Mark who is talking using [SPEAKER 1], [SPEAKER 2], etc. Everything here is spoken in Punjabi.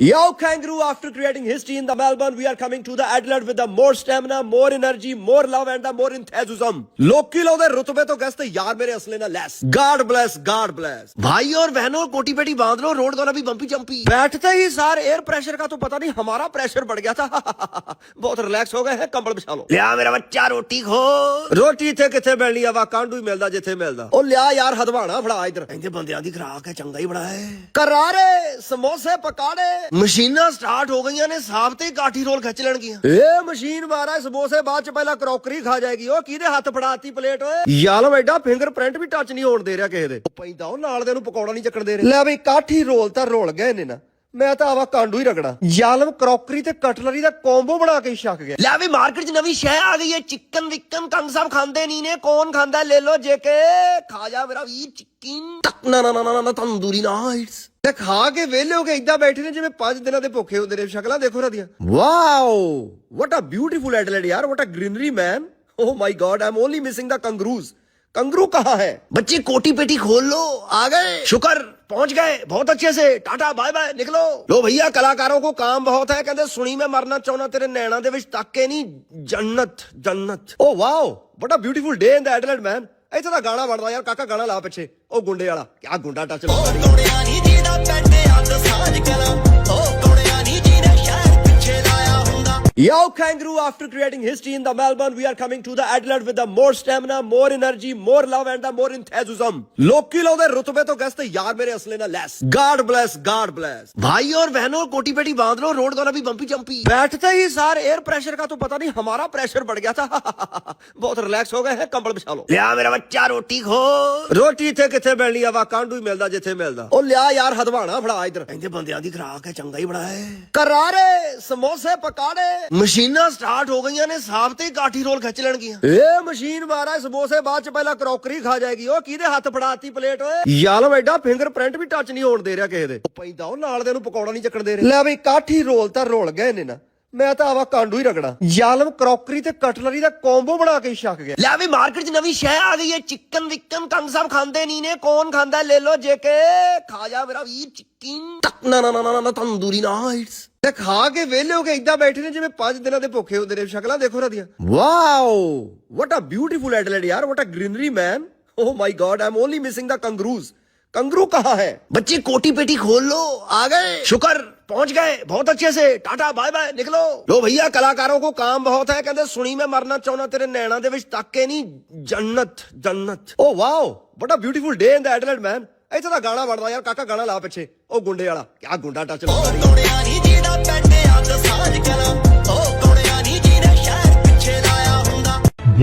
[SPEAKER 1] Yo, kangaroo, after creating history in the Melbourne, we are coming to the Adelaide with the more stamina, more energy, more love and the more enthusiasm. ਲੋਕੀ ਲਾਉਂਦੇ ਰੁਤਬੇ ਤੋਂ ਗਸਤ ਯਾਰ ਮੇਰੇ ਅਸਲੇ ਨਾਲ ਲੈਸ God bless, God bless. भाई और बहनों कोटी पेटी बांध लो रोड वाला भी बम्पी जम्पी बैठते ही सार एयर प्रेशर का तो पता नहीं हमारा प्रेशर बढ़ गया था बहुत रिलैक्स हो गए हैं कंबल बिछा लो लिया मेरा बच्चा रोटी खो ਰੋਟੀ ਇੱਥੇ ਕਿੱਥੇ ਮਿਲਣੀ ਆ ਵਾ ਕਾਂਡੂ ਹੀ ਮਿਲਦਾ ਜਿੱਥੇ ਮਿਲਦਾ ਉਹ ਲਿਆ ਯਾਰ ਹਦਵਾਣਾ ਫੜਾ ਇਧਰ ਕਹਿੰਦੇ ਬੰਦਿਆਂ ਦੀ ਖਰਾਕ ਹੈ ਚੰਗਾ ਹੀ ਬੜਾ ਹੈ ਕਰਾਰੇ ਸਮੋਸੇ ਪਕਾੜੇ ਮਸ਼ੀਨਾਂ ਸਟਾਰਟ ਹੋ ਗਈਆਂ ਨੇ ਸਾਫ਼ ਤੇ ਕਾਠੀ ਰੋਲ ਖਿੱਚ ਲੈਣਗੀਆਂ। ਇਹ ਮਸ਼ੀਨ ਮਾਰਾ ਸਮੋਸੇ ਬਾਅਦ ਚ ਪਹਿਲਾਂ ਕਰੋਕਰੀ ਖਾ ਜਾਏਗੀ। ਉਹ ਕਿਹਦੇ ਹੱਥ ਫੜਾਤੀ ਪਲੇਟ? ਓਏ ਯਾਲਮ ਐਡਾ ਫਿੰਗਰਪ੍ਰਿੰਟ ਵੀ ਟੱਚ ਨਹੀਂ ਹੋਣ ਦੇ ਰਿਹਾ ਕਿਸੇ ਦੇ। ਉਹ ਪੈਂਦਾ ਉਹ ਨਾਲ ਦੇ ਨੂੰ ਪਕੌੜਾ ਨਹੀਂ ਚੱਕਣ ਦੇ ਰਿਹਾ। ਲੈ ਬਈ ਕਾਠੀ ਰੋਲ ਤਾਂ ਰੋਲ ਗਏ ਨੇ ਨਾ। ਮੈਂ ਤਾਂ ਆਵਾ ਕਾਂਡੂ ਹੀ ਰਗੜਾ। ਯਾਲਮ ਕਰੋਕਰੀ ਤੇ ਕਟਲਰੀ ਦਾ ਕੰਬੋ ਬਣਾ ਕੇ ਛੱਕ ਗਿਆ। ਲੈ ਵੀ ਮਾਰਕੀਟ 'ਚ ਨਵੀਂ ਸ਼ੈ ਆ ਗਈ ਹੈ ਚਿਕਨ ਵਿਕਨ ਕੰਗ ਸਾਹਿਬ ਖਾਂਦੇ ਨਹੀਂ ਨੇ ਕੌਣ ਖਾਂਦਾ? ਲੈ ਲੋ ਜੇ ਕੇ ਖਾ ਜਾ ਮੇਰਾ ਵੀ ਚਿਕਨ। ਨਾ ਨਾ ਨਾ ਨਾ ਤੰਦੂਰੀ ਨਾਈਟਸ ਤੇ ਖਾ ਕੇ ਵਿਹਲੇ ਹੋ ਕੇ ਇਦਾਂ ਬੈਠੇ ਨੇ ਜਿਵੇਂ ਪੰਜ ਦਿਨਾਂ ਦੇ ਭੁੱਖੇ ਹੁੰਦੇ ਨੇ। ਸ਼ਕਲਾਂ ਦੇਖੋ ਰਦੀਆਂ wow! What a beautiful Adelaide ਯਾਰ what a greenery man oh my God I'm only missing the kangaroos कंगरू कहाँ है बच्चे कोटी पेटी खोल लो आ गए शुक्र पहुंच गए बहुत अच्छे से टाटा बाय बाय निकलो लो भैया कलाकारों को काम बहुत है कहते सुनी मैं मरना चाहना तेरे नैना ਦੇ ਵਿੱਚ ਤਾਕੇ ਨਹੀਂ ਜੰਨਤ ਜੰਨਤ oh wow what a beautiful day ਇਨ ਦ ਐਡਲੈਡ ਮੈਨ ਇੱਥੇ ਦਾ ਗਾਣਾ ਵੜਦਾ ਯਾਰ ਕਾਕਾ ਗਾਣਾ ਲਾ ਪਿੱਛੇ ਉਹ ਗੁੰਡੇ ਵਾਲਾ ਕਿਆ ਗੁੰਡਾ ਟੱਚ ਲਾ
[SPEAKER 2] ਕੋੜਿਆ ਨਹੀਂ ਜਿਹਦਾ ਪੈਂਦੇ ਹੱਥ ਸਾਂਝ ਕਰਾਂ
[SPEAKER 1] Yo, kangaroo, after creating history in the Melbourne, we are coming to the Adelaide with the more stamina, more energy, more love and the more enthusiasm. ਲੋਕੀ ਲਾਉਂਦੇ ਰੁਤਬੇ ਤੋਂ ਗਸਤ ਯਾਰ ਮੇਰੇ ਅਸਲੇ ਨਾਲ ਲੈਸ God bless, God bless. भाई और बहनों कोटी पेटी बांध लो रोड वाला भी बम्पी जम्पी बैठते ही सार एयर प्रेशर का तो पता नहीं हमारा प्रेशर बढ़ गया था बहुत रिलैक्स हो गए हैं कंबल बिछा लो लिया मेरा बच्चा रोटी खो ਰੋਟੀ ਇੱਥੇ ਕਿੱਥੇ ਮਿਲਣੀ ਆ ਵਾ ਕਾਂਡੂ ਹੀ ਮਿਲਦਾ ਜਿੱਥੇ ਮਿਲਦਾ ਉਹ ਲਿਆ ਯਾਰ ਹਦਵਾਣਾ ਫੜਾ ਇਧਰ ਕਹਿੰਦੇ ਬੰਦਿਆਂ ਦੀ ਖਰਾਕ ਹੈ ਚੰਗਾ ਹੀ ਬੜਾ ਹੈ ਕਰਾਰੇ ਸਮੋਸੇ ਪਕਾੜੇ ਮਸ਼ੀਨਾਂ ਸਟਾਰਟ ਹੋ ਗਈਆਂ ਨੇ ਸਾਫ਼ ਤੇ ਕਾਠੀ ਰੋਲ ਖਿੱਚ ਲੈਣਗੀਆਂ। ਇਹ ਮਸ਼ੀਨ ਮਾਰਾ ਸਮੋਸੇ ਬਾਅਦ ਚ ਪਹਿਲਾਂ ਕਰੋਕਰੀ ਖਾ ਜਾਏਗੀ। ਉਹ ਕਿਹਦੇ ਹੱਥ ਫੜਾਤੀ ਪਲੇਟ? ਓਏ ਯਾਲਮ ਐਡਾ ਫਿੰਗਰਪ੍ਰਿੰਟ ਵੀ ਟੱਚ ਨਹੀਂ ਹੋਣ ਦੇ ਰਿਹਾ ਕਿਸੇ ਦੇ। ਉਹ ਪੈਂਦਾ ਉਹ ਨਾਲ ਦੇ ਨੂੰ ਪਕੌੜਾ ਨਹੀਂ ਚੱਕਣ ਦੇ ਰਿਹਾ। ਲੈ ਬਈ ਕਾਠੀ ਰੋਲ ਤਾਂ ਰੋਲ ਗਏ ਨੇ ਨਾ। ਮੈਂ ਤਾਂ ਆਵਾ ਕਾਂਡੂ ਹੀ ਰਗੜਾ। ਯਾਲਮ ਕਰੋਕਰੀ ਤੇ ਕਟਲਰੀ ਦਾ ਕੰਬੋ ਬਣਾ ਕੇ ਛੱਕ ਗਿਆ। ਲੈ ਵੀ ਮਾਰਕੀਟ 'ਚ ਨਵੀਂ ਸ਼ੈ ਆ ਗਈ ਹੈ ਚਿਕਨ ਵਿਕਨ ਕੰਗ ਸਾਹਿਬ ਖਾਂਦੇ ਨਹੀਂ ਨੇ ਕੌਣ ਖਾਂਦਾ? ਲੈ ਲੋ ਜੇ ਕੇ ਖਾ ਜਾ ਮੇਰਾ ਵੀਰ ਚਿਕਨ ਨਾ ਨਾ ਨਾ ਨਾ ਤੰਦੂਰੀ ਨਾਈਟਸ ਤੇ ਖਾ ਕੇ ਵਿਹਲੇ ਹੋ ਕੇ ਇਦਾਂ ਬੈਠੇ ਨੇ ਜਿਵੇਂ ਪੰਜ ਦਿਨਾਂ ਦੇ ਭੁੱਖੇ ਹੁੰਦੇ ਨੇ। ਸ਼ਕਲਾਂ ਦੇਖੋ ਰਦੀਆਂ wow! What a beautiful Adelaide ਯਾਰ what a greenery man oh my God I'm only missing the kangaroos kangaroo ਕਹਾ ਹੈ? ਬੱਚੇ ਕੋਟੀ ਪੇਟੀ ਖੋਲ ਲੋ ਆ ਗਏ। ਸ਼ੁਕਰ। ਪਹੁੰਚ ਗਏ ਬਹੁਤ ਅੱਛੇ ਸੇ ਟਾਟਾ ਬਾਏ ਬਾਏ ਨਿਕਲੋ ਲੋ ਭਈਆ ਕਲਾਕਾਰੋਂ ਕੋ ਕਾਮ ਬਹੁਤ ਹੈ ਕਹਿੰਦੇ ਸੁਣੀ ਮੈਂ ਮਰਨਾ ਚਾਹੁੰਦਾ ਤੇਰੇ ਨੈਣਾ ਦੇ ਵਿੱਚ ਤੱਕੇ ਨਹੀਂ ਜੰਨਤ ਜੰਨਤ ਓ wow what a beautiful day in the Adelaide man ਇੱਥੇ ਦਾ ਗਾਣਾ ਵੜਦਾ ਯਾਰ ਕਾਕਾ ਗਾਣਾ ਲਾ ਪਿੱਛੇ ਉਹ ਗੁੰਡੇ ਵਾਲਾ ਕਿਆ ਗੁੰਡਾ ਟੱਚ
[SPEAKER 2] ਲਾਉਂਦਾ ਨਹੀਂ